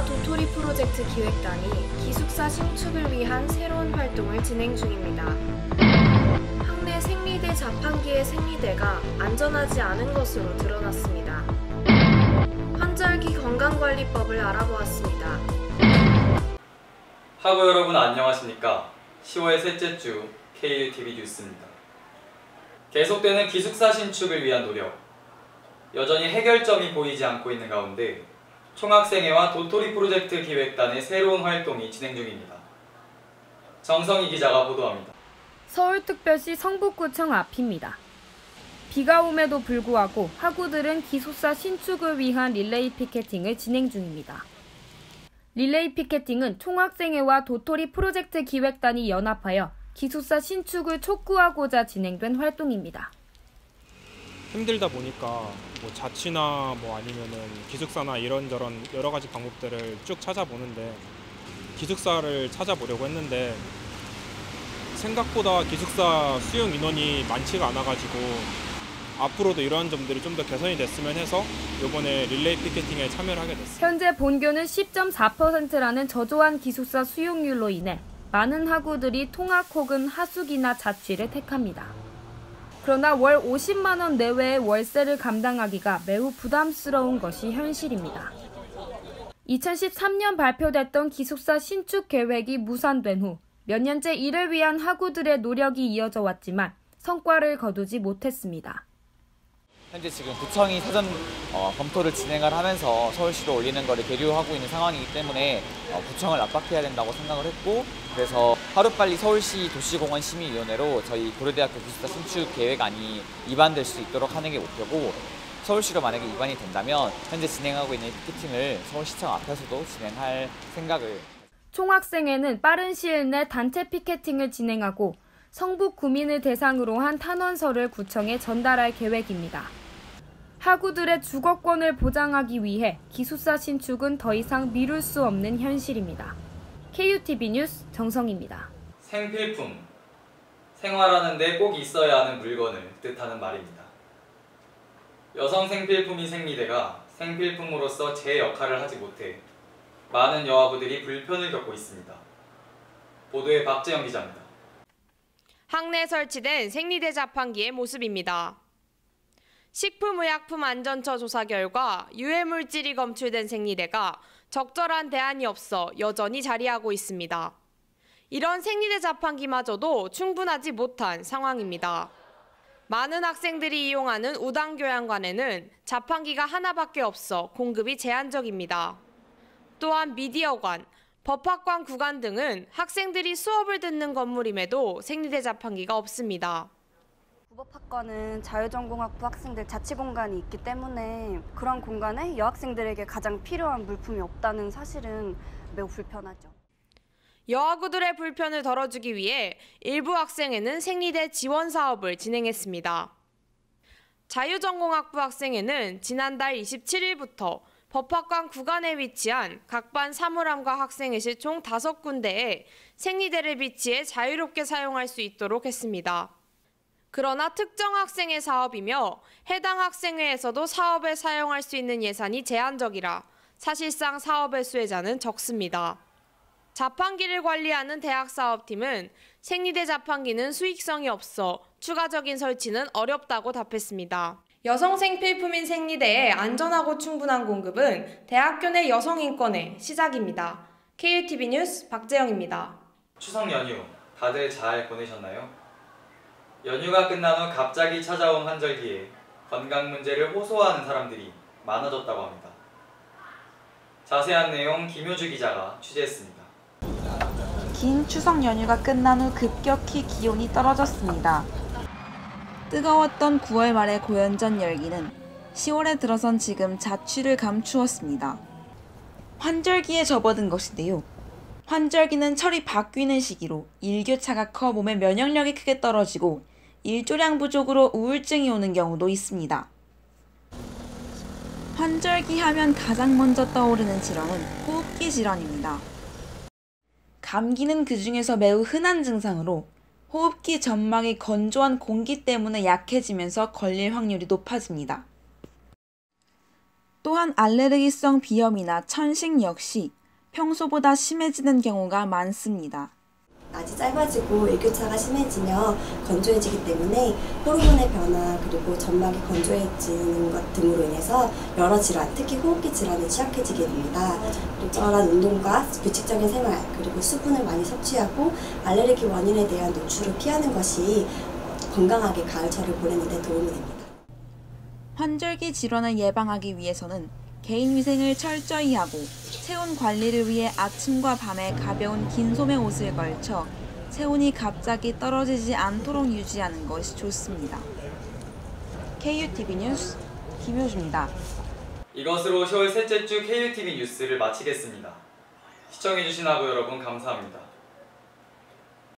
프로젝트 기획단이 기숙사 신축을 위한 새로운 활동을 진행 중입니다. 학내 생리대 자판기의 생리대가 안전하지 않은 것으로 드러났습니다. 환절기 건강관리법을 알아보았습니다. 학우 여러분 안녕하십니까? 10월 셋째 주 KUTV 뉴스입니다. 계속되는 기숙사 신축을 위한 노력. 여전히 해결점이 보이지 않고 있는 가운데 총학생회와 도토리 프로젝트 기획단의 새로운 활동이 진행 중입니다. 정성희 기자가 보도합니다. 서울특별시 성북구청 앞입니다. 비가 오에도 불구하고 학우들은 기숙사 신축을 위한 릴레이 피켓팅을 진행 중입니다. 릴레이 피켓팅은 총학생회와 도토리 프로젝트 기획단이 연합하여 기숙사 신축을 촉구하고자 진행된 활동입니다. 힘들다 보니까 뭐 자취나 뭐 아니면은 기숙사나 이런저런 여러 가지 방법들을 쭉 찾아보는데 기숙사를 찾아보려고 했는데 생각보다 기숙사 수용 인원이 많지가 않아가지고 앞으로도 이러한 점들이 좀 더 개선이 됐으면 해서 이번에 릴레이 피켓팅에 참여를 하게 됐습니다. 현재 본교는 10.4%라는 저조한 기숙사 수용률로 인해 많은 학우들이 통학 혹은 하숙이나 자취를 택합니다. 그러나 월 50만 원 내외의 월세를 감당하기가 매우 부담스러운 것이 현실입니다. 2013년 발표됐던 기숙사 신축 계획이 무산된 후 몇 년째 이를 위한 학우들의 노력이 이어져 왔지만 성과를 거두지 못했습니다. 현재 지금 구청이 사전 어, 검토를 진행을 하면서 서울시로 올리는 것을 계류하고 있는 상황이기 때문에 어, 구청을 압박해야 된다고 생각을 했고 그래서 하루빨리 서울시 도시공원 심의위원회로 저희 고려대학교 기숙사 신축 계획안이 입안될 수 있도록 하는 게 목표고 서울시로 만약에 입안이 된다면 현재 진행하고 있는 피켓팅을 서울시청 앞에서도 진행할 생각을 총학생회는 빠른 시일 내 단체 피켓팅을 진행하고 성북 구민을 대상으로 한 탄원서를 구청에 전달할 계획입니다. 학우들의 주거권을 보장하기 위해 기숙사 신축은 더 이상 미룰 수 없는 현실입니다. KUTV 뉴스 정성입니다. 생필품. 생활하는데 꼭 있어야 하는 물건을 뜻하는 말입니다. 여성 생필품인 생리대가 생필품으로서 제 역할을 하지 못해 많은 여아부들이 불편을 겪고 있습니다. 보도에 박재영 기자입니다. 학내에 설치된 생리대 자판기의 모습입니다. 식품의약품안전처 조사 결과 유해물질이 검출된 생리대가 적절한 대안이 없어 여전히 자리하고 있습니다. 이런 생리대 자판기마저도 충분하지 못한 상황입니다. 많은 학생들이 이용하는 우당교양관에는 자판기가 하나밖에 없어 공급이 제한적입니다. 또한 미디어관, 법학관 구간 등은 학생들이 수업을 듣는 건물임에도 생리대 자판기가 없습니다. 국어학과는 자유전공학부 학생들 자치 공간이 있기 때문에 그런 공간에 여학생들에게 가장 필요한 물품이 없다는 사실은 매우 불편하죠. 여학우들의 불편을 덜어주기 위해 일부 학생회는 생리대 지원 사업을 진행했습니다. 자유전공학부 학생회는 지난달 27일부터 법학관 구간에 위치한 각반 사물함과 학생회실 총 5군데에 생리대를 비치해 자유롭게 사용할 수 있도록 했습니다. 그러나 특정 학생의 사업이며 해당 학생회에서도 사업에 사용할 수 있는 예산이 제한적이라 사실상 사업의 수혜자는 적습니다. 자판기를 관리하는 대학 사업팀은 생리대 자판기는 수익성이 없어 추가적인 설치는 어렵다고 답했습니다. 여성 생필품인 생리대의 안전하고 충분한 공급은 대학교 내 여성 인권의 시작입니다. KUTV 뉴스 박재영입니다. 추석 연휴 다들 잘 보내셨나요? 연휴가 끝난 후 갑자기 찾아온 환절기에 건강 문제를 호소하는 사람들이 많아졌다고 합니다. 자세한 내용 김효주 기자가 취재했습니다. 긴 추석 연휴가 끝난 후 급격히 기온이 떨어졌습니다. 뜨거웠던 9월 말의 고연전 열기는 10월에 들어선 지금 자취를 감추었습니다. 환절기에 접어든 것인데요. 환절기는 철이 바뀌는 시기로 일교차가 커 몸의 면역력이 크게 떨어지고 일조량 부족으로 우울증이 오는 경우도 있습니다. 환절기 하면 가장 먼저 떠오르는 질환은 호흡기 질환입니다. 감기는 그 중에서 매우 흔한 증상으로 호흡기 점막이 건조한 공기 때문에 약해지면서 걸릴 확률이 높아집니다. 또한 알레르기성 비염이나 천식 역시 평소보다 심해지는 경우가 많습니다. 낮이 짧아지고 일교차가 심해지며 건조해지기 때문에 호르몬의 변화 그리고 점막이 건조해지는 것 등으로 인해서 여러 질환, 특히 호흡기 질환에 취약해지게 됩니다. 적절한 운동과 규칙적인 생활 그리고 수분을 많이 섭취하고 알레르기 원인에 대한 노출을 피하는 것이 건강하게 가을철을 보내는 데 도움이 됩니다. 환절기 질환을 예방하기 위해서는 개인 위생을 철저히 하고 체온 관리를 위해 아침과 밤에 가벼운 긴 소매 옷을 걸쳐 체온이 갑자기 떨어지지 않도록 유지하는 것이 좋습니다. KUTV 뉴스 김효주입니다. 이것으로 10월 셋째 주 KUTV 뉴스를 마치겠습니다. 시청해주신 하고 여러분 감사합니다.